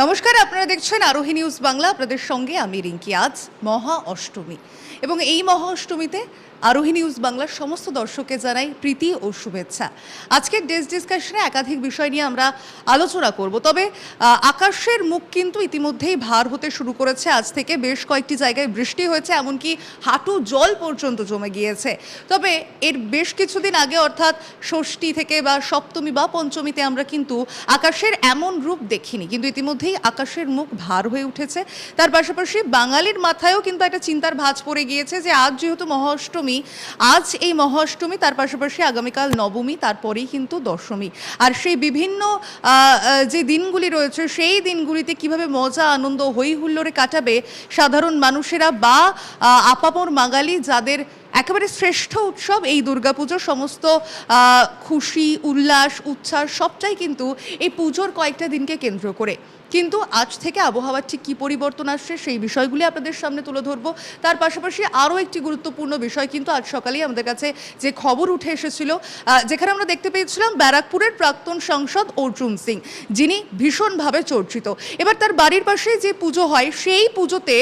নমস্কার, আপনারা দেখছেন আরোহী নিউজ বাংলা। আপনাদের সঙ্গে আমি রিঙ্কি। আজ মহা অষ্টমী। এবং এই মহা অষ্টমীতে আরোহী নিউজ বাংলার সমস্ত দর্শককে জানাই প্রীতি ও শুভেচ্ছা। আজকের ডেস্ক ডিসকাশনে একাধিক বিষয় নিয়ে আমরা আলোচনা করব। তবে আকাশের মুখ কিন্তু ইতিমধ্যেই ভার হতে শুরু করেছে। আজ থেকে বেশ কয়েকটি জায়গায় বৃষ্টি হয়েছে, এমনকি হাঁটু জল পর্যন্ত জমে গিয়েছে। তবে, এর বেশ কিছুদিন আগে অর্থাৎ ষষ্ঠী থেকে বা সপ্তমী বা পঞ্চমীতে আমরা কিন্তু আকাশের এমন রূপ দেখিনি। কিন্তু ইতিমধ্যেই আকাশের মুখ ভার হয়ে উঠেছে। তার পাশাপাশি বাঙালির মাথায়ও কিন্তু একটা চিন্তার ভাঁজ পড়ে গিয়েছে যে আজ যেহেতু মহাষ্টমী আজ এই মহাষ্টমী, তার পাশাপাশি আগামীকাল নবমী, তারপরেই কিন্তু দশমী। আর সেই বিভিন্ন যে দিনগুলি রয়েছে, সেই দিনগুলিতে কীভাবে মজা, আনন্দ হৈ হুল্লোড়ে কাটাবে সাধারণ মানুষেরা বা আপামর মাঙালি যাদের একেবারে শ্রেষ্ঠ উৎসব এই দুর্গাপুজো। সমস্ত খুশি, উল্লাস, উচ্ছ্বাস সবটাই কিন্তু এই পুজোর কয়েকটা দিনকে কেন্দ্র করে। কিন্তু আজ থেকে আবহাওয়ার ঠিক কী পরিবর্তন আসছে সেই বিষয়গুলি আপনাদের সামনে তুলে ধরবো। তার পাশাপাশি আরও একটি গুরুত্বপূর্ণ বিষয় কিন্তু আজ সকালেই আমাদের কাছে যে খবর উঠে এসেছিল যেখানে আমরা দেখতে পেয়েছিলাম ব্যারাকপুরের প্রাক্তন সাংসদ অর্জুন সিং, যিনি ভীষণভাবে চর্চিত। এবার তার বাড়ির পাশে যে পুজো হয়, সেই পুজোতে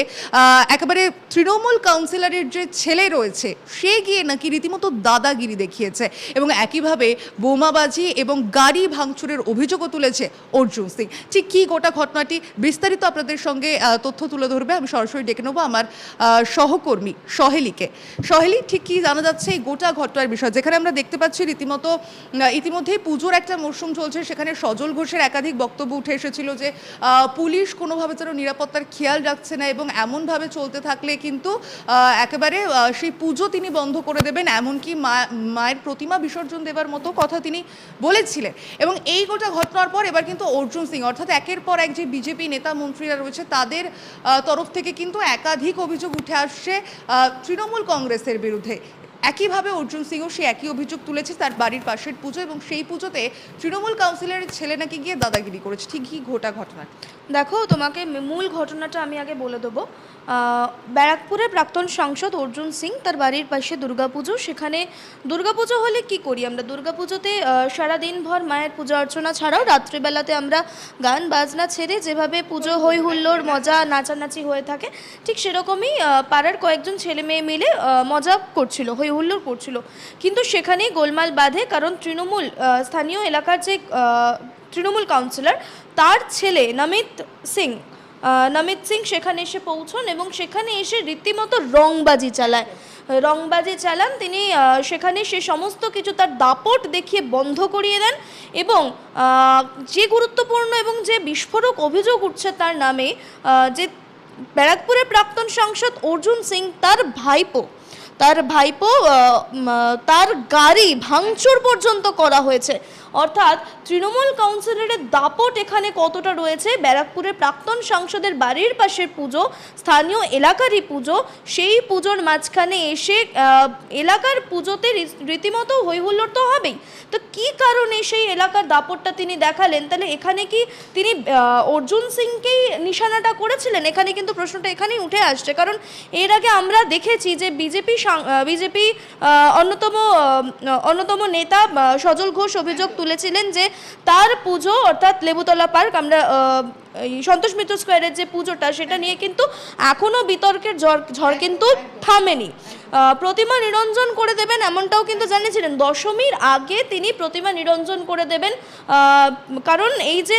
একেবারে তৃণমূল কাউন্সিলরের যে ছেলে রয়েছে সে গিয়ে নাকি রীতিমতো দাদাগিরি দেখিয়েছে এবং একইভাবে বোমাবাজি এবং গাড়ি ভাঙচুরের অভিযোগও তুলেছে অর্জুন সিং। ঠিক কী গোটা ঘটনাটি বিস্তারিত আপনাদের সঙ্গে তথ্য তুলে ধরবে। আমি সরাসরি ডেকে নেব আমার সহকর্মী সহেলিকে। সহেলি, ঠিক কী জানা যাচ্ছে এই গোটা ঘটনার বিষয়? যেখানে আমরা দেখতে পাচ্ছি রীতিমতো ইতিমধ্যেই পুজোর একটা মরশুম চলছে। সেখানে সজল ঘোষের একাধিক বক্তব্য উঠে এসেছিল যে পুলিশ কোনোভাবে যেন নিরাপত্তার খেয়াল রাখছে না এবং এমনভাবে চলতে থাকলে কিন্তু একেবারে সেই পুজো তিনি বন্ধ করে দেবেন, এমনকি মা- মায়ের প্রতিমা বিসর্জন দেবার মতো কথা তিনি বলেছিলেন। এবং এই গোটা ঘটনার পর এবার কিন্তু অর্জুন সিং, অর্থাৎ একের পর এক যে বিজেপি নেতা মন্ত্রীরা রয়েছে, তাদের তরফ থেকে কিন্তু একাধিক অভিযোগ উঠে আসছে তৃণমূল কংগ্রেসের বিরুদ্ধে। একইভাবে অর্জুন সিংও সে একই অভিযোগ তুলেছে, তার বাড়ির পাশের পুজো এবং সেই পুজোতে তৃণমূল কাউন্সিলরের ছেলে নাকি গিয়ে দাদাগিরি করেছে। ঠিক কি ঘটা ঘটনা দেখো, তোমাকে মূল ঘটনাটা আমি আগে বলে দেবো। ব্যারাকপুরের প্রাক্তন সাংসদ অর্জুন সিং তার বাড়ির পাশে দুর্গাপুজো। সেখানে দুর্গাপুজো হলে কি করি আমরা? দুর্গাপুজোতে সারাদিনভর মায়ের পূজা অর্চনা ছাড়াও রাত্রিবেলাতে আমরা গান, বাজনা ছেড়ে যেভাবে পুজো হই হুল্লোড়, মজা, নাচানাচি হয়ে থাকে, ঠিক সেরকমই পাড়ার কয়েকজন ছেলে মেয়ে মিলে মজা করছিল হই হুল্লোড় করছিল। কিন্তু সেখানেই গোলমাল বাঁধে কারণ তৃণমূল স্থানীয় এলাকার যে তৃণমূল কাউন্সিলর, তার ছেলে নমিত সিং নমিত সিং সেখানে এসে পৌঁছন এবং সেখানে এসে রীতিমতো রংবাজি চালায়। রংবাজি চালান, তিনি সেখানে সে সমস্ত কিছু তার দাপট দেখিয়ে বন্ধ করিয়ে দেন এবং যে গুরুত্বপূর্ণ এবং যে বিস্ফোরক অভিযোগ উঠছে তার নামে যে ব্যারাকপুরের প্রাক্তন সাংসদ অর্জুন সিং, তার ভাইপো তার ভাইপো তার গাড়ি ভাঙচুর পর্যন্ত করা হয়েছে। অর্থাৎ তৃণমূল কাউন্সিলরের দাপট এখানে কতটা রয়েছে? ব্যারাকপুরের প্রাক্তন সাংসদের বাড়ির পাশের পুজো, স্থানীয় এলাকারই পুজো, সেই পুজোর মাঝখানে এসে এলাকার পুজোতে রীতিমতো হৈহুল্লোড় তো হবেই। তো কি কারণে সেই এলাকার দাপটটা তিনি দেখালেন? তাহলে এখানে কি তিনি অর্জুন সিংকেই নিশানাটা করেছিলেন? এখানে কিন্তু প্রশ্নটা এখানেই উঠে আসছে। কারণ এর আগে আমরা দেখেছি যে বিজেপি বিজেপি অন্যতম অন্যতম নেতা সজল ঘোষ অভিযোগ তুলেছিলেন যে তার পুজো অর্থাৎ লেবুতলা পার্ক আমরা সন্তোষ মিত্র স্কোয়ারের যে পুজোটা, সেটা নিয়ে কিন্তু এখনও বিতর্কের ঝড় ঝড় কিন্তু থামেনি। প্রতিমা নিরঞ্জন করে দেবেন এমনটাও কিন্তু জানিয়েছিলেন। দশমীর আগে তিনি প্রতিমা নিরঞ্জন করে দেবেন কারণ এই যে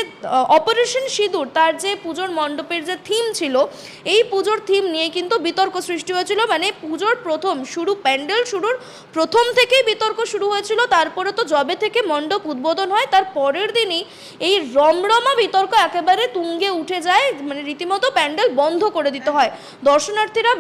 অপারেশন সিঁদুর, তার যে পুজোর মণ্ডপের যে থিম ছিল, এই পুজোর থিম নিয়ে কিন্তু বিতর্ক সৃষ্টি হয়েছিল। মানে পুজোর প্রথম শুরু, প্যান্ডেল শুরুর প্রথম থেকেই বিতর্ক শুরু হয়েছিল। তারপরে তো জবে থেকে মণ্ডপ উদ্বোধন হয়, তার পরের দিনই এই রমরমা বিতর্ক একেবারে তুঙ্গে উঠে যায় মানে রীতিমতো প্যান্ডেল বন্ধ করে দিতে হয়। দর্শনার্থীরা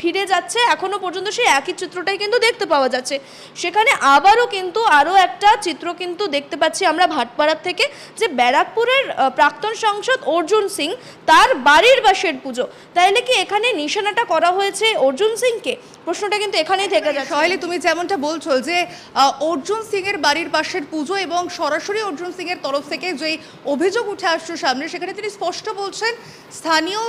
ফিরে যাচ্ছে। এখনও পর্যন্ত সেই একই চিত্রটাই কিন্তু দেখতে পাওয়া যাচ্ছে। সেখানে আবারও কিন্তু আরও একটা চিত্র কিন্তু দেখতে পাচ্ছি আমরা ভাটপাড়ার থেকে, যে ব্যারাকপুরের প্রাক্তন সাংসদ অর্জুন সিং তার বাড়ির বাসের পুজো। তাইলে কি এখানে নিশানাটা করা হয়েছে অর্জুন সিংকে? প্রশ্নটা কিন্তু এখানেই থেকে যাচ্ছে। সহেলি তুমি যেমনটা বলছো যে অর্জুন সিং এর বাড়ির পাশের পুজো এবং সরাসরি অর্জুন সিং এর তরফ থেকে যে অভিযোগ উঠে আসছে সামনে, সেখানে তিনি স্পষ্ট বলছেন, স্থানীয়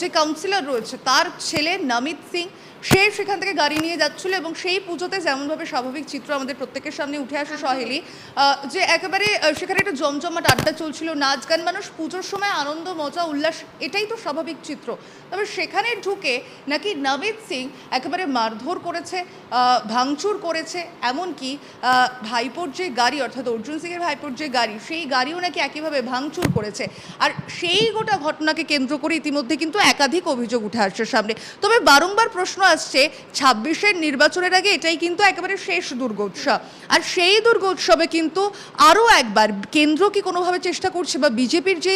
যে কাউন্সিলর রয়েছে, তার ছেলে নমিত সিং সে সেখান থেকে গাড়ি নিয়ে যাচ্ছিল এবং সেই পুজোতে যেমনভাবে স্বাভাবিক চিত্র আমাদের প্রত্যেকের সামনে উঠে আসে সহেলি যে একেবারে সেখানে একটা জমজমাট আড্ডা চলছিল নাচ গান মানুষ পুজোর সময় আনন্দ মজা উল্লাস এটাই তো স্বাভাবিক চিত্র। তবে সেখানে ঢুকে নাকি নবীদ সিং একেবারে মারধর করেছে ভাঙচুর করেছে এমনকি ভাইপোর যে গাড়ি অর্থাৎ অর্জুন সিংয়ের ভাইপোর যে গাড়ি সেই গাড়িও নাকি একইভাবে ভাঙচুর করেছে। আর সেই গোটা ঘটনাকে কেন্দ্র করে ইতিমধ্যে কিন্তু একাধিক অভিযোগ উঠে আসছে সামনে। তবে বারংবার প্রশ্ন আসছে, ছাব্বিশের নির্বাচনের আগে এটাই কিন্তু একেবারে শেষ দুর্গোৎসব আর সেই দুর্গোৎসবে কিন্তু আরও একবার কেন্দ্র কি কোনোভাবে চেষ্টা করছে বা বিজেপির যে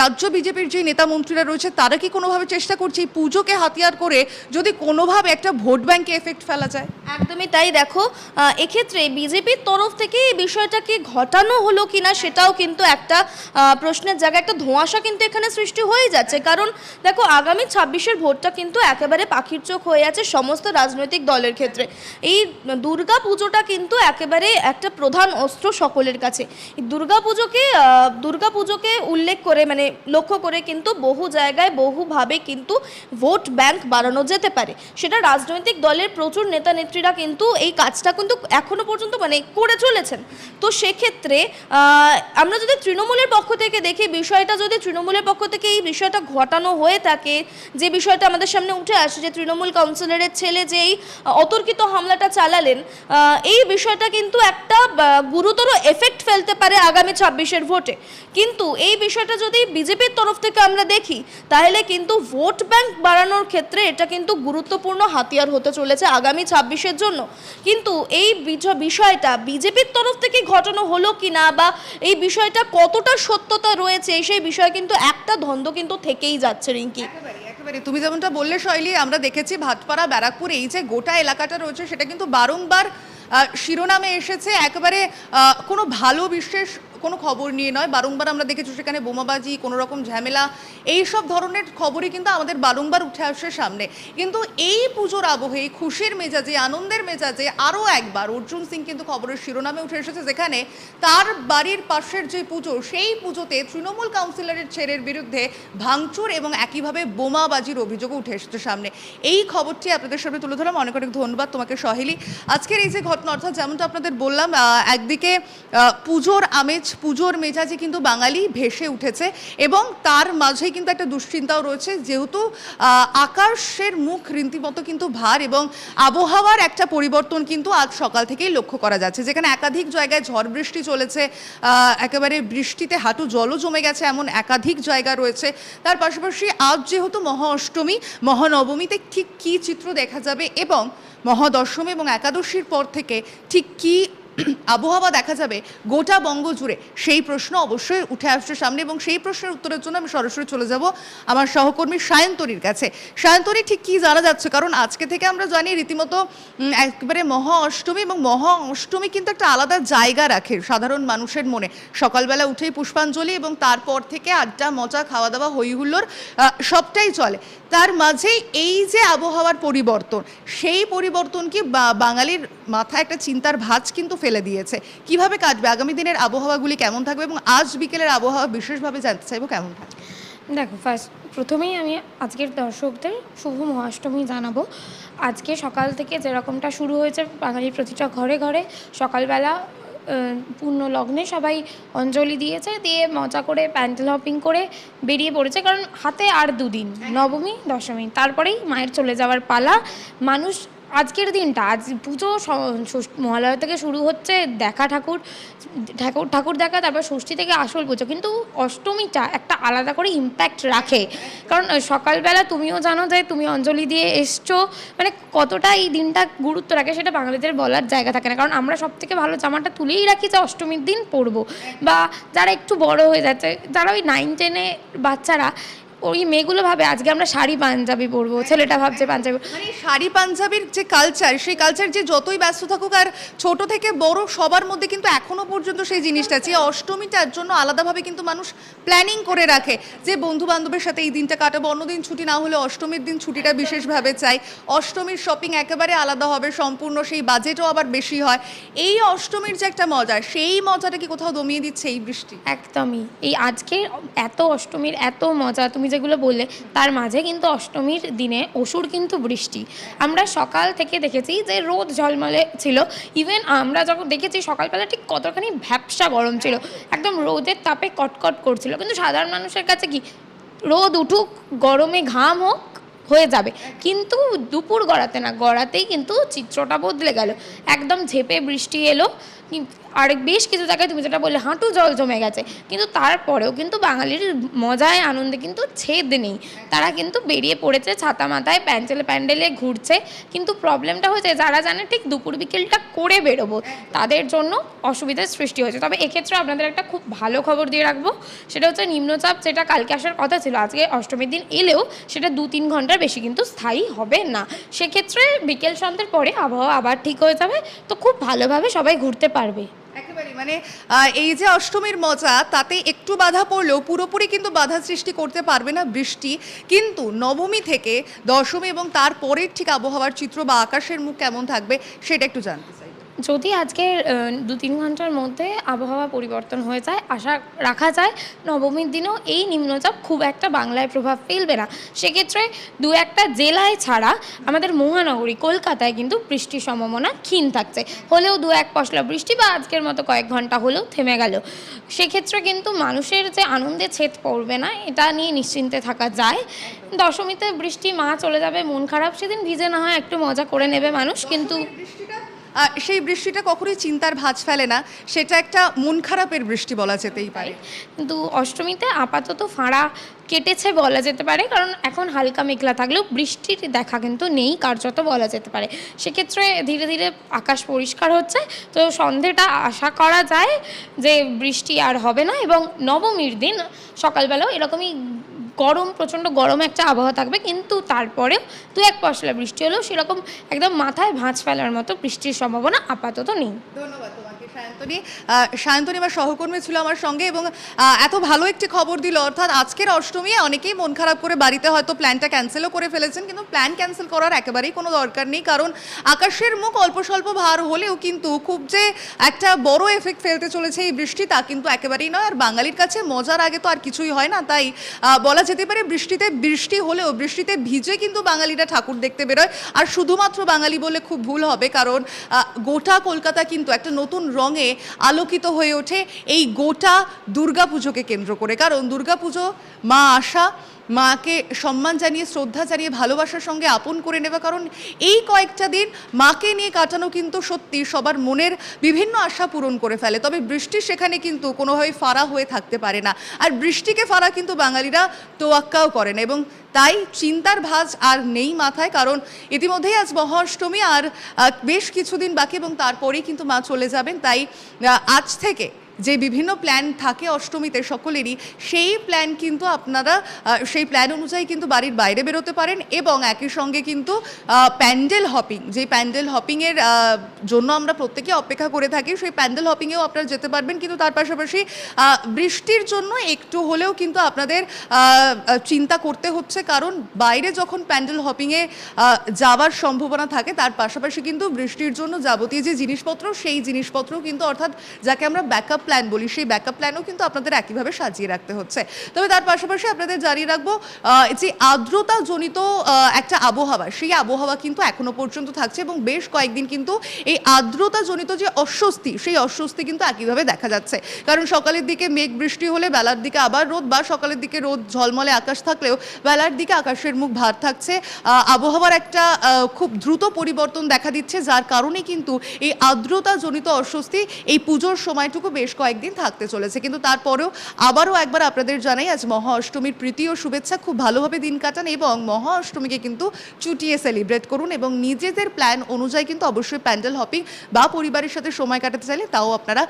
রাজ্য বিজেপির যে নেতা মন্ত্রীরা রয়েছে, তারা কি কোনোভাবে চেষ্টা করছে এই পুজোকে হাতিয়ার করে যদি কোনোভাবে একটা ভোট ব্যাংকে এফেক্ট ফেলা যায়? একদমই তাই দেখো এক্ষেত্রে বিজেপির তরফ থেকে এই বিষয়টাকে ঘটানো হলো কিনা সেটাও কিন্তু একটা প্রশ্নের জায়গায়, একটা ধোঁয়াশা কিন্তু এখানে সৃষ্টি হয়ে যাচ্ছে। কারণ দেখো, আগামী ছাব্বিশের ভোটটা কিন্তু একেবারে পাখির চোখ হয়ে আছে সমস্ত রাজনৈতিক দলের ক্ষেত্রে। এই দুর্গা পুজোটা কিন্তু একেবারে একটা প্রধান অস্ত্র সকলের কাছে। দুর্গা পুজোকে দুর্গা পুজোকে উল্লেখ করে মানে লক্ষ্য করে কিন্তু বহু জায়গায় বহুভাবে কিন্তু ভোট ব্যাংক বাড়ানো যেতে পারে। সেটা রাজনৈতিক দলের প্রচুর নেতা নেত্রীরা কিন্তু এই কাজটা কিন্তু এখনও পর্যন্ত মানে করে চলেছেন। তো সেক্ষেত্রে আমরা যদি তৃণমূলের পক্ষ থেকে দেখি, বিষয়টা যদি তৃণমূলের পক্ষ থেকে এই বিষয়টা ঘটানো হয়ে থাকে, যে বিষয়টা আমাদের সামনে উঠে আসে যে তৃণমূল কাউন্সিলরের ছেলে যে এই অতর্কিত হামলাটা চালালেন এই বিষয়টা কিন্তু একটা গুরুতর এফেক্ট ফেলতে পারে আগামী ছাব্বিশের ভোটে। কিন্তু এই বিষয়টা যদি বিজেপির তরফ থেকে আমরা দেখি, তাহলে কিন্তু ভোট ব্যাংক বাড়ানোর ক্ষেত্রে এটা কিন্তু গুরুত্বপূর্ণ হাতিয়ার হতে চলেছে আগামী ছাব্বিশের জন্য। কিন্তু এই বিষয়টা বিজেপির তরফ থেকে ঘটানো হলো কি না বা এই বিষয়টা কতটা সত্যতা রয়েছে, সেই বিষয়ে কিন্তু একটা ধন্দ কিন্তু থেকেই যাচ্ছে, রিঙ্কি। একেবারে তুমি যেমনটা বললে শৈলী, আমরা দেখেছি ভাটপাড়া, ব্যারাকপুর, এই যে গোটা এলাকাটা রয়েছে, সেটা কিন্তু বারংবার শিরোনামে এসেছে। একেবারে কোনো ভালো বিশেষ কোনো খবর নিয়ে নয়। বারংবার আমরা দেখেছি সেখানে বোমাবাজি, কোনো রকম ঝামেলা এই সব ধরনের খবরই কিন্তু আমাদের বারংবার উঠে আসছে সামনে। কিন্তু এই পুজোর আবহে খুশির মেজাজে আনন্দের মেজাজে আরও একবার অর্জুন সিং কিন্তু খবরের শিরোনামে উঠে এসেছে যেখানে তার বাড়ির পাশের যে পুজো, সেই পুজোতে তৃণমূল কাউন্সিলরের ছেলের বিরুদ্ধে ভাঙচুর এবং একইভাবে বোমাবাজির অভিযোগও উঠে এসেছে সামনে। এই খবরটি আপনাদের সামনে তুলে ধরলাম। অনেক অনেক ধন্যবাদ তোমাকে, সহেলি। আজকের এই যে ঘটনা, অর্থাৎ যেমনটা আপনাদের বললাম একদিকে পুজোর আমেজ পুজোর মেজাজে কিন্তু বাঙালি ভেসে উঠেছে এবং তার মাঝেই কিন্তু একটা দুশ্চিন্তাও রয়েছে, যেহেতু আকাশের মুখ রীতিমতো কিন্তু ভার এবং আবহাওয়ার একটা পরিবর্তন কিন্তু আজ সকাল থেকেই লক্ষ্য করা যাচ্ছে। যেখানে একাধিক জায়গায় ঝড় বৃষ্টি চলেছে একেবারে বৃষ্টিতে হাঁটু জলও জমে গেছে এমন একাধিক জায়গা রয়েছে। তার পাশাপাশি আজ যেহেতু মহা অষ্টমী মহানবমীতে ঠিক কী চিত্র দেখা যাবে এবং মহাদশমী এবং একাদশীর পর থেকে ঠিক কী আবহাওয়া দেখা যাবে গোটা বঙ্গ জুড়ে। সেই প্রশ্ন অবশ্যই উঠে আসছে সামনে এবং সেই প্রশ্নের উত্তরের জন্য আমি সরাসরি চলে যাব আমার সহকর্মী সায়ন্তরীর কাছে। সায়ন্তরী ঠিক কী জানা যাচ্ছে? কারণ আজকে থেকে আমরা জানি রীতিমতো একবারে মহা অষ্টমী এবং মহা অষ্টমী কিন্তু একটা আলাদা জায়গা রাখে সাধারণ মানুষের মনে। সকালবেলা উঠেই পুষ্পাঞ্জলি এবং তারপর থেকে আড্ডা, মজা খাওয়া দাওয়া হই হুল্লোড় সবটাই চলে। তার মাঝে এই যে আবহাওয়ার পরিবর্তন, সেই পরিবর্তন কি বাঙালির মাথায় একটা চিন্তার ভাঁজ কিন্তু ফেলে দিয়েছে। কীভাবে কাটবে? আগামী দিনের আবহাওয়াগুলি কেমন থাকবে এবং আজ বিকেলের আবহাওয়া বিশেষভাবে জানতে চাইব কেমন থাকবে? দেখো ফার্স্ট প্রথমেই আমি আজকের দর্শকদের শুভ মহাষ্টমী জানাব। আজকে সকাল থেকে যেরকমটা শুরু হয়েছে বাঙালির প্রতিটা ঘরে ঘরে সকালবেলা পূর্ণ লগ্নে সবাই অঞ্জলি দিয়েছে দিয়ে মজা করে প্যান্ডেল হপিং করে বেরিয়ে পড়েছে কারণ হাতে আর দুদিন নবমী দশমী তারপরেই মায়ের চলে যাওয়ার পালা। মানুষ আজকের দিনটা, আজ পুজো মহালয়া থেকে শুরু হচ্ছে দেখা ঠাকুর ঠাকুর ঠাকুর দেখা, তারপর ষষ্ঠী থেকে আসল পুজো। কিন্তু অষ্টমীটা একটা আলাদা করে ইম্প্যাক্ট রাখে। কারণ সকালবেলা তুমিও জানো যে তুমি অঞ্জলি দিয়ে এসছো মানে কতটা এই দিনটা গুরুত্ব রাখে সেটা বাঙালিদের বলার জায়গা থাকে না। কারণ আমরা সব থেকে ভালো জামাটা তুলেই রাখি যে অষ্টমীর দিন পরবো। বা যারা একটু বড় হয়ে যাচ্ছে, যারা ওই নাইন টেনে বাচ্চারা ওই মেয়েগুলো ভাবে আজকে আমরা শাড়ি পাঞ্জাবি পরবো ছেলেটা ভাবছে পাঞ্জাবি। মানে শাড়ি পাঞ্জাবির যে কালচার সেই কালচার যে যতই ব্যস্ত থাকুক আর ছোট থেকে বড় সবার মধ্যে কিন্তু এখনও পর্যন্ত সেই জিনিসটা যে অষ্টমীটার জন্য আলাদাভাবে কিন্তু মানুষ প্ল্যানিং করে রাখে যে বন্ধু বান্ধবের সাথে এই দিনটা কাটাবো। অন্যদিন ছুটি না হলে অষ্টমীর দিন ছুটিটা বিশেষভাবে চাই। অষ্টমীর শপিং একেবারে আলাদা হবে সম্পূর্ণ সেই বাজেটও আবার বেশি হয়। এই অষ্টমীর যে একটা মজা সেই মজাটা কি কোথাও দমিয়ে দিচ্ছে এই বৃষ্টি। একদমই। এই আজকে এত অষ্টমীর এত মজা তুমি তুমি যেগুলো বললে, তার মাঝে কিন্তু অষ্টমীর দিনে অসুর কিন্তু বৃষ্টি। আমরা সকাল থেকে দেখেছি যে রোদ ঝলমলে ছিল। ইভেন আমরা যখন দেখেছি সকালবেলা ঠিক কতখানি ভ্যাপসা গরম ছিল, একদম রোদের তাপে কটকট করছিল। কিন্তু সাধারণ মানুষের কাছে কি, রোদ উঠুক, গরমে ঘাম হোক, হয়ে যাবে। কিন্তু দুপুর গড়াতে না, গড়াতেই কিন্তু চিত্রটা বদলে গেল। একদম ঝেপে বৃষ্টি এলো আর বেশ কিছু জায়গায় তুমি যেটা বললে, হাঁটু জল জমে গেছে। কিন্তু তারপরেও কিন্তু বাঙালির মজায় আনন্দে কিন্তু ছেদ নেই। তারা কিন্তু বেরিয়ে পড়েছে ছাতা মাথায়, প্যান্ডেলে প্যান্ডেলে ঘুরছে। কিন্তু প্রবলেমটা হয়েছে যারা জানে ঠিক দুপুর বিকেলটা করে বেরোবো, তাদের জন্য অসুবিধার সৃষ্টি হয়েছে। তবে এক্ষেত্রে আপনাদের একটা খুব ভালো খবর দিয়ে রাখব। সেটা হচ্ছে নিম্নচাপ যেটা কালকে আসার কথা ছিল, আজকে অষ্টমীর দিন এলেও সেটা দু তিন ঘণ্টার বেশি কিন্তু স্থায়ী হবে না। সেক্ষেত্রে বিকেল সন্ধ্যের পরে আবহাওয়া আবার ঠিক হয়ে যাবে। তো খুব ভালোভাবে সবাই ঘুরতে পারবে। একেবারে মানে এই যে অষ্টমীর মজা, তাতে একটু বাধা পড়লেও পুরোপুরি কিন্তু বাধা সৃষ্টি করতে পারবে না বৃষ্টি। কিন্তু নবমী থেকে দশমী এবং তার পরের ঠিক আবহাওয়ার চিত্র বা আকাশের মুখ কেমন থাকবে, সেটা একটু জানতে চাই। যদি আজকের দু তিন ঘণ্টার মধ্যে আবহাওয়া পরিবর্তন হয়ে যায়, আশা রাখা যায়, নবমীর দিনেও এই নিম্নচাপ খুব একটা বাংলায় প্রভাব ফেলবে না। সেক্ষেত্রে দু একটা জেলায় ছাড়া আমাদের মহানগরী, কলকাতায় কিন্তু বৃষ্টির সম্ভাবনা ক্ষীণ থাকছে। হলেও দু এক পশলা বৃষ্টি বা আজকের মতো কয়েক ঘণ্টা হলেও থেমে গেল। সেক্ষেত্রে কিন্তু মানুষের যে আনন্দে ছেদ পড়বে না, এটা নিয়ে নিশ্চিন্তে থাকা যায়। দশমীতে বৃষ্টি মা চলে যাবে, মন খারাপ, সেদিন ভিজে না হয় একটু মজা করে নেবে মানুষ, কিন্তু সেই বৃষ্টিটা কখনোই চিন্তার ভাঁজ ফেলে না, সেটা একটা মন খারাপের বৃষ্টি বলা যেতেই পারে। কিন্তু অষ্টমীতে আপাতত ফাঁড়া কেটেছে বলা যেতে পারে, কারণ এখন হালকা মেঘলা থাকলেও বৃষ্টির দেখা কিন্তু নেই, কার্যত বলা যেতে পারে। সেক্ষেত্রে ধীরে ধীরে আকাশ পরিষ্কার হচ্ছে, তো সন্ধেটা আশা করা যায় যে বৃষ্টি আর হবে না, এবং নবমীর দিন সকালবেলাও এরকমই গরম, প্রচণ্ড গরম একটা আবহাওয়া থাকবে, কিন্তু তারপরেও দু এক পশলা বৃষ্টি হলেও সেরকম একদম মাথায় ভাঁজ ফেলার মতো বৃষ্টির সম্ভাবনা আপাতত নেই। ধন্যবাদ। সায়ন্তনী সায়ন্তনী আমার সহকর্মী ছিল আমার সঙ্গে এবং এত ভালো একটি খবর দিল। অর্থাৎ আজকের অষ্টমী অনেকেই মন খারাপ করে বাড়িতে হয়তো প্ল্যানটা ক্যান্সেলও করে ফেলেছেন, কিন্তু প্ল্যান ক্যান্সেল করার একেবারেই কোনো দরকার নেই। কারণ আকাশের মুখ অল্প স্বল্প ভার হলেও কিন্তু খুব যে একটা বড় এফেক্ট ফেলতে চলেছে এই বৃষ্টি তা কিন্তু একেবারেই নয়। আর বাঙালির কাছে মজার আগে তো আর কিছুই হয় না, তাই বলা যেতে পারে বৃষ্টিতে বৃষ্টি হলেও বৃষ্টিতে ভিজে কিন্তু বাঙালিরা ঠাকুর দেখতে বেরোয়। আর শুধুমাত্র বাঙালি বলে খুব ভুল হবে, কারণ গোটা কলকাতা কিন্তু একটা নতুন রঙে আলোকিত হয়ে ওঠে এই গোটা দুর্গাপুজোকে কেন্দ্র করে। কারণ দুর্গাপুজো মা আশা মাকে সম্মান জানিয়ে, শ্রদ্ধা জানিয়ে, ভালোবাসার সঙ্গে আপন করে নেবে কারণ এই কয়েকটা দিন মাকে নিয়ে কাটানো কিন্তু সত্যি সবার মনের বিভিন্ন আশা পূরণ করে ফেলে। তবে বৃষ্টি সেখানে কিন্তু কোনোভাবে ফাড়া হয়ে থাকতে পারে না। আর বৃষ্টিকে ফাড়া কিন্তু বাঙালিরা তোয়াক্কাও করে না এবং তাই চিন্তার ভাঁজ আর নেই মাথায়। কারণ ইতিমধ্যেই আজ মহাষ্টমী আর বেশ কিছুদিন বাকি এবং তারপরেই কিন্তু মা চলে যাবেন। তাই আজ থেকে যে বিভিন্ন প্ল্যান থাকে অষ্টমীতে সকলেরই, সেই প্ল্যান কিন্তু আপনারা সেই প্ল্যান অনুযায়ী কিন্তু বাড়ির বাইরে বেরোতে পারেন এবং একই সঙ্গে কিন্তু প্যান্ডেল হপিং যে প্যান্ডেল হপিংয়ের জন্য আমরা প্রত্যেকে অপেক্ষা করে থাকি, সেই প্যান্ডেল হপিংয়েও আপনারা যেতে পারবেন। কিন্তু তার পাশাপাশি বৃষ্টির জন্য একটু হলেও কিন্তু আপনাদের চিন্তা করতে হচ্ছে। কারণ বাইরে যখন প্যান্ডেল হপিংয়ে যাওয়ার সম্ভাবনা থাকে, তার পাশাপাশি কিন্তু বৃষ্টির জন্য যাবতীয় যে জিনিসপত্র, সেই জিনিসপত্রও কিন্তু অর্থাৎ যাকে আমরা ব্যাকআপ প্ল্যান বলি, সেই ব্যাকআপ প্ল্যানও কিন্তু আপনাদের একইভাবে সাজিয়ে রাখতে হচ্ছে। তবে তার পাশাপাশি আপনাদের জানিয়ে রাখব যে আর্দ্রতা জনিত একটা আবহাওয়া, সেই আবহাওয়া কিন্তু এখনও পর্যন্ত থাকছে এবং বেশ কয়েকদিন কিন্তু এই আর্দ্রতা জনিত যে অস্বস্তি, সেই অস্বস্তি কিন্তু একইভাবে দেখা যাচ্ছে। কারণ সকালের দিকে মেঘ বৃষ্টি হলে বেলার দিকে আবার রোদ বা সকালের দিকে রোদ, ঝলমলে আকাশ থাকলেও বেলার দিকে আকাশের মুখ ভার থাকছে। আবহাওয়ার একটা খুব দ্রুত পরিবর্তন দেখা দিচ্ছে, যার কারণে কিন্তু এই আর্দ্রতা জনিত অস্বস্তি এই পুজোর সময়টুকু বেশ কয়েকদিন থাকতে চলেছে। কিন্তু তারপরেও আবারও একবার আপনাদের জানাই, আজ মহা অষ্টমীর প্রীতি ও শুভেচ্ছা, খুব ভালোভাবে দিন কাটান এবং মহা অষ্টমীকে কিন্তু চুটিয়ে সেলিব্রেট করুন এবং নিজেদের প্ল্যান অনুযায়ী কিন্তু অবশ্যই প্যান্ডেল হপিং বা পরিবারের সাথে সময় কাটাতে চাইলে তাও আপনারা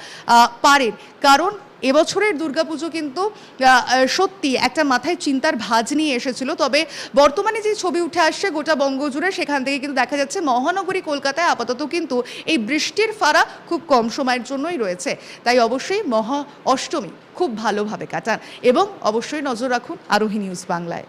পারেন। কারণ এবছরের দুর্গাপুজো কিন্তু সত্যি একটা মাথায় চিন্তার ভাজ নিয়ে এসেছিল। তবে বর্তমানে যে ছবি উঠে আসছে গোটা বঙ্গজুড়ে, সেখান থেকে কিন্তু দেখা যাচ্ছে মহানগরী কলকাতায় আপাতত কিন্তু এই বৃষ্টির ফাড়া খুব কম সময়ের জন্যই রয়েছে। তাই অবশ্যই মহা অষ্টমী খুব ভালোভাবে কাটান এবং অবশ্যই নজর রাখুন আরোহী নিউজ বাংলায়।